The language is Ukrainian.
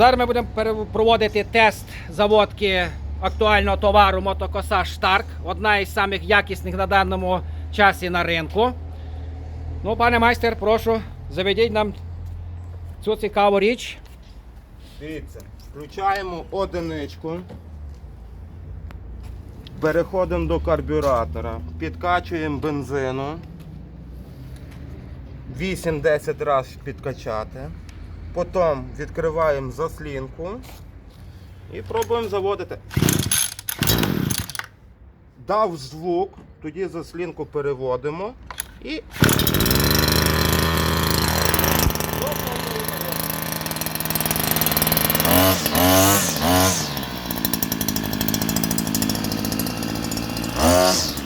Зараз ми будемо проводити тест заводки актуального товару мотокоса Штарк. Одна із самих якісних на даному часі на ринку. Ну, пане майстер, прошу, заведіть нам цю цікаву річ. Дивіться, включаємо одиничку. Переходимо до карбюратора, підкачуємо бензину. 8-10 разів підкачати. Потім відкриваємо заслінку і пробуємо заводити. Дав звук, тоді заслінку переводимо і. Uh-huh.